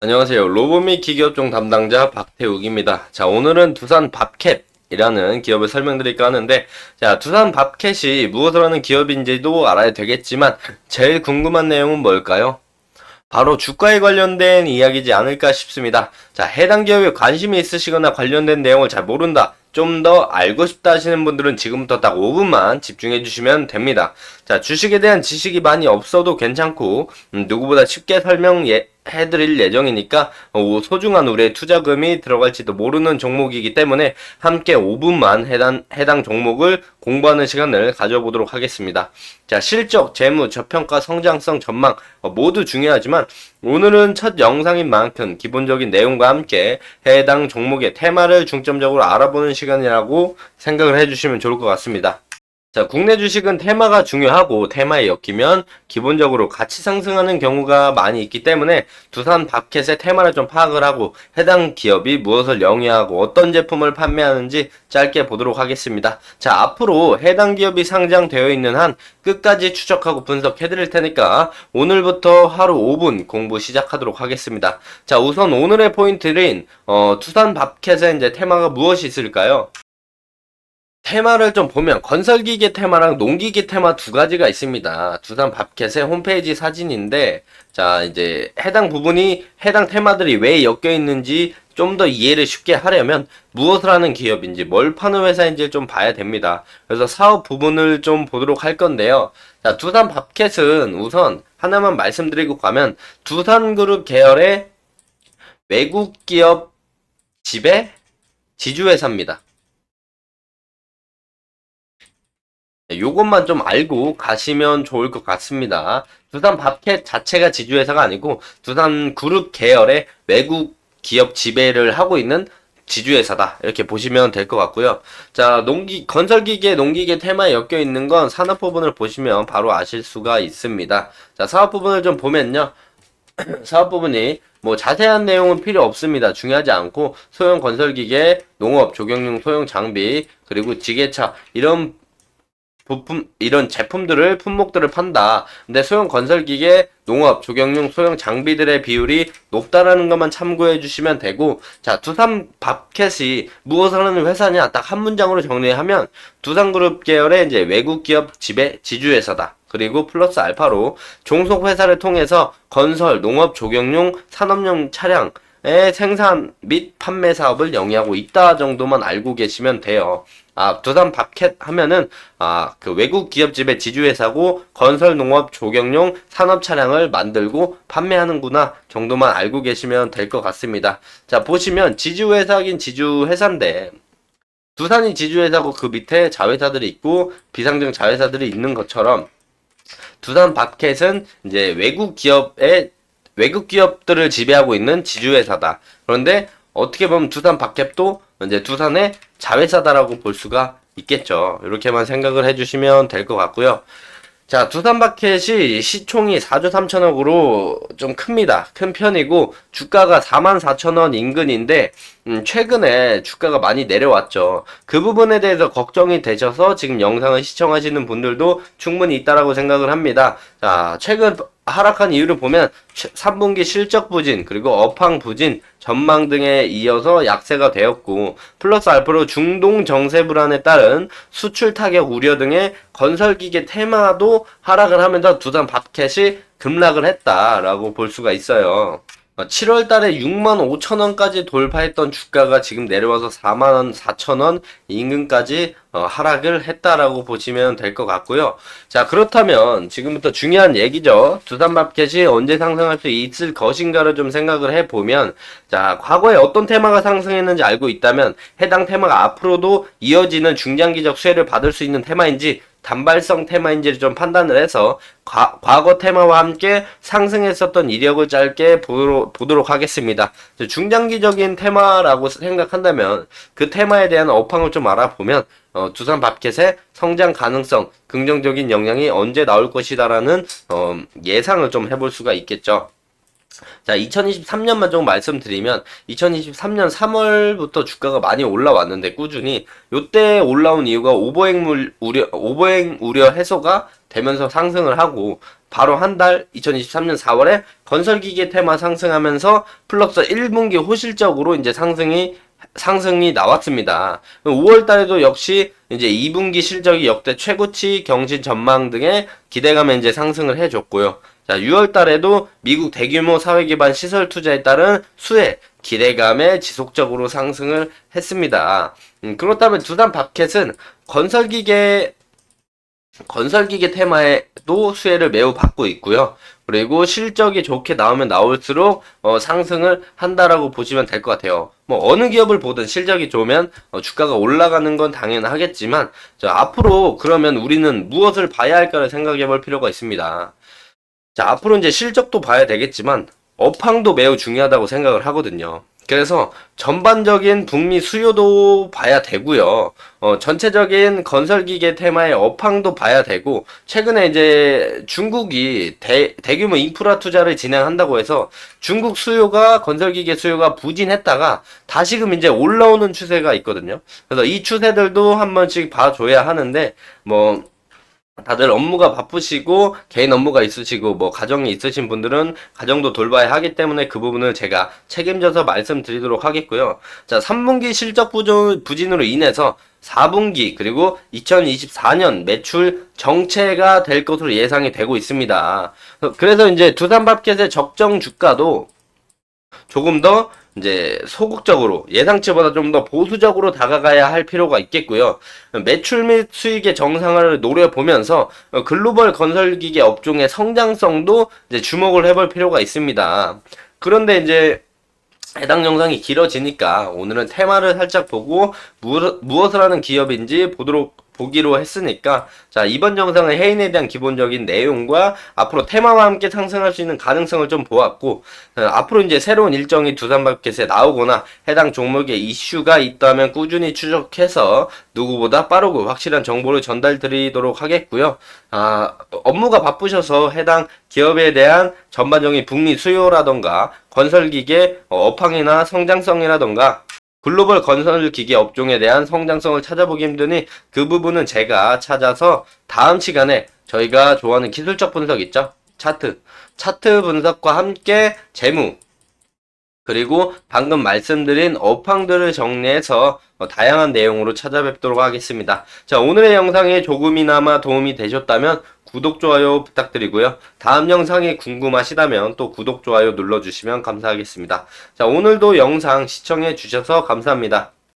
안녕하세요. 로봇 및 기계업종 담당자 박태욱입니다. 자, 오늘은 두산 밥캣 이라는 기업을 설명드릴까 하는데, 자, 두산 밥캣이 무엇을 하는 기업인지도 알아야 되겠지만, 제일 궁금한 내용은 뭘까요? 바로 주가에 관련된 이야기지 않을까 싶습니다. 자, 해당 기업에 관심이 있으시거나 관련된 내용을 잘 모른다. 좀 더 알고 싶다 하시는 분들은 지금부터 딱 5분만 집중해 주시면 됩니다. 자, 주식에 대한 지식이 많이 없어도 괜찮고, 음, 누구보다 쉽게 설명 예, 해드릴 예정이니까 어, 소중한 우리의 투자금이 들어갈지도 모르는 종목이기 때문에 함께 5분만 해당, 해당 종목을 공부하는 시간을 가져보도록 하겠습니다. 자, 실적, 재무, 저평가, 성장성, 전망 어, 모두 중요하지만 오늘은 첫 영상인 만큼 기본적인 내용과 함께 해당 종목의 테마를 중점적으로 알아보는 시간이라고 생각을 해주시면 좋을 것 같습니다. 자, 국내 주식은 테마가 중요하고 테마에 엮이면 기본적으로 같이 상승하는 경우가 많이 있기 때문에 두산 밥켓의 테마를 좀 파악을 하고 해당 기업이 무엇을 영위하고 어떤 제품을 판매하는지 짧게 보도록 하겠습니다. 자, 앞으로 해당 기업이 상장되어 있는 한 끝까지 추적하고 분석해 드릴 테니까 오늘부터 하루 5분 공부 시작하도록 하겠습니다. 자, 우선 오늘의 포인트는 어, 두산 밥켓의 이제 테마가 무엇이 있을까요? 테마를 좀 보면 건설기계 테마랑 농기계 테마 두 가지가 있습니다. 두산 밥켓의 홈페이지 사진인데 자 이제 해당 부분이 해당 테마들이 왜 엮여 있는지 좀 더 이해를 쉽게 하려면 무엇을 하는 기업인지 뭘 파는 회사인지 좀 봐야 됩니다. 그래서 사업 부분을 좀 보도록 할 건데요. 자 두산 밥켓은 우선 하나만 말씀드리고 가면 두산그룹 계열의 외국 기업 지배 지주회사입니다. 요것만 좀 알고 가시면 좋을 것 같습니다. 두산 밥켓 자체가 지주회사가 아니고 두산 그룹 계열의 외국 기업 지배를 하고 있는 지주회사다. 이렇게 보시면 될 것 같고요. 자, 농기, 건설기계, 농기계 테마에 엮여 있는 건 산업 부분을 보시면 바로 아실 수가 있습니다. 자, 사업 부분을 좀 보면요. 사업 부분이 뭐 자세한 내용은 필요 없습니다. 중요하지 않고 소형 건설기계, 농업, 조경용 소형 장비, 그리고 지게차 이런 부품 이런 제품들을 품목들을 판다. 근데 소형 건설기계, 농업, 조경용 소형 장비들의 비율이 높다라는 것만 참고해 주시면 되고 자, 두산 밥켓이 무엇을 하는 회사냐 딱 한 문장으로 정리하면 두산그룹 계열의 이제 외국 기업 지배 지주회사다. 그리고 플러스 알파로 종속 회사를 통해서 건설, 농업, 조경용, 산업용 차량 의 생산 및 판매 사업을 영위하고 있다 정도만 알고 계시면 돼요. 아, 두산 밥켓 하면은, 아, 그 외국 기업집의 지주회사고, 건설, 농업, 조경용, 산업 차량을 만들고 판매하는구나 정도만 알고 계시면 될 것 같습니다. 자, 보시면 지주회사긴 지주회사인데, 두산이 지주회사고 그 밑에 자회사들이 있고, 비상장 자회사들이 있는 것처럼, 두산 밥켓은 이제 외국 기업의 외국 기업들을 지배하고 있는 지주회사다. 그런데 어떻게 보면 두산 밥캡도 이제 두산의 자회사다라고 볼 수가 있겠죠. 이렇게만 생각을 해주시면 될 것 같고요. 자, 두산 마켓이 시총이 4조 3천억으로 좀 큽니다. 큰 편이고, 주가가 4만 4천원 인근인데, 음, 최근에 주가가 많이 내려왔죠. 그 부분에 대해서 걱정이 되셔서 지금 영상을 시청하시는 분들도 충분히 있다라고 생각을 합니다. 자, 최근 하락한 이유를 보면 3분기 실적 부진 그리고 업황 부진 전망 등에 이어서 약세가 되었고 플러스 알파로 중동 정세 불안에 따른 수출 타격 우려 등의 건설기계 테마도 하락을 하면서 두산 밥켓이 급락을 했다라고 볼 수가 있어요. 7월 어, 달에 6만 5천 원까지 돌파했던 주가가 지금 내려와서 4만 원 4천 원 인근까지 어, 하락을 했다라고 보시면 될 것 같고요. 자 그렇다면 지금부터 중요한 얘기죠. 두산마켓이 언제 상승할 수 있을 것인가를 좀 생각을 해보면 자 과거에 어떤 테마가 상승했는지 알고 있다면 해당 테마가 앞으로도 이어지는 중장기적 수혜를 받을 수 있는 테마인지 단발성 테마인지를 좀 판단을 해서 과, 과거 테마와 함께 상승했었던 이력을 짧게 보도록, 보도록 하겠습니다. 중장기적인 테마라고 생각한다면 그 테마에 대한 업황을 좀 알아보면 어, 두산 밥켓의 성장 가능성, 긍정적인 영향이 언제 나올 것이다라는 어, 예상을 좀 해볼 수가 있겠죠. 자, 2023년만 좀 말씀드리면 2023년 3월부터 주가가 많이 올라왔는데 꾸준히 요때 올라온 이유가 오버행 우려 오버행 우려 해소가 되면서 상승을 하고 바로 한 달 2023년 4월에 건설기계 테마 상승하면서 플럭서 1분기 호실적으로 이제 상승이 상승이 나왔습니다. 5월 달에도 역시 이제 2분기 실적이 역대 최고치 경신 전망 등의 기대감에 이제 상승을 해줬고요. 자, 6월 달에도 미국 대규모 사회 기반 시설 투자에 따른 수혜 기대감에 지속적으로 상승을 했습니다. 음, 그렇다면 두산 밥켓은 건설기계 건설기계 테마에도 수혜를 매우 받고 있고요. 그리고 실적이 좋게 나오면 나올수록 어, 상승을 한다라고 보시면 될 것 같아요. 뭐 어느 기업을 보든 실적이 좋으면 어, 주가가 올라가는 건 당연하겠지만 자, 앞으로 그러면 우리는 무엇을 봐야 할까를 생각해 볼 필요가 있습니다. 자, 앞으로 이제 실적도 봐야 되겠지만 업황도 매우 중요하다고 생각을 하거든요. 그래서 전반적인 북미 수요도 봐야 되고요. 어, 전체적인 건설기계 테마의 업황도 봐야 되고, 최근에 이제 중국이 대, 대규모 인프라 투자를 진행한다고 해서 중국 수요가, 건설기계 수요가 부진했다가 다시금 이제 올라오는 추세가 있거든요. 그래서 이 추세들도 한 번씩 봐줘야 하는데, 뭐, 다들 업무가 바쁘시고 개인 업무가 있으시고 뭐 가정이 있으신 분들은 가정도 돌봐야 하기 때문에 그 부분을 제가 책임져서 말씀드리도록 하겠고요. 자, 3분기 실적 부진, 부진으로 인해서 4분기 그리고 2024년 매출 정체가 될 것으로 예상이 되고 있습니다. 그래서 이제 두산밥켓의 적정 주가도 조금 더 이제 소극적으로 예상치보다 좀 더 보수적으로 다가가야 할 필요가 있겠고요. 매출 및 수익의 정상화를 노려보면서 글로벌 건설기계 업종의 성장성도 이제 주목을 해볼 필요가 있습니다. 그런데 이제 해당 영상이 길어지니까 오늘은 테마를 살짝 보고 무엇, 무엇을 하는 기업인지 보도록 보기로 했으니까 자 이번 영상은 해인에 대한 기본적인 내용과 앞으로 테마와 함께 상승할 수 있는 가능성을 좀 보았고 어, 앞으로 이제 새로운 일정이 두산마켓에 나오거나 해당 종목에 이슈가 있다면 꾸준히 추적해서 누구보다 빠르고 확실한 정보를 전달 드리도록 하겠고요. 아 업무가 바쁘셔서 해당 기업에 대한 전반적인 북미 수요라던가 건설기계 어, 업황이나 성장성이라던가 글로벌 건설 기계 업종에 대한 성장성을 찾아보기 힘드니 그 부분은 제가 찾아서 다음 시간에 저희가 좋아하는 기술적 분석 있죠? 차트. 차트 분석과 함께 재무. 그리고 방금 말씀드린 업황들을 정리해서 어, 다양한 내용으로 찾아뵙도록 하겠습니다. 자, 오늘의 영상에 조금이나마 도움이 되셨다면 구독, 좋아요 부탁드리고요. 다음 영상이 궁금하시다면 또 구독, 좋아요 눌러주시면 감사하겠습니다. 자, 오늘도 영상 시청해 주셔서 감사합니다.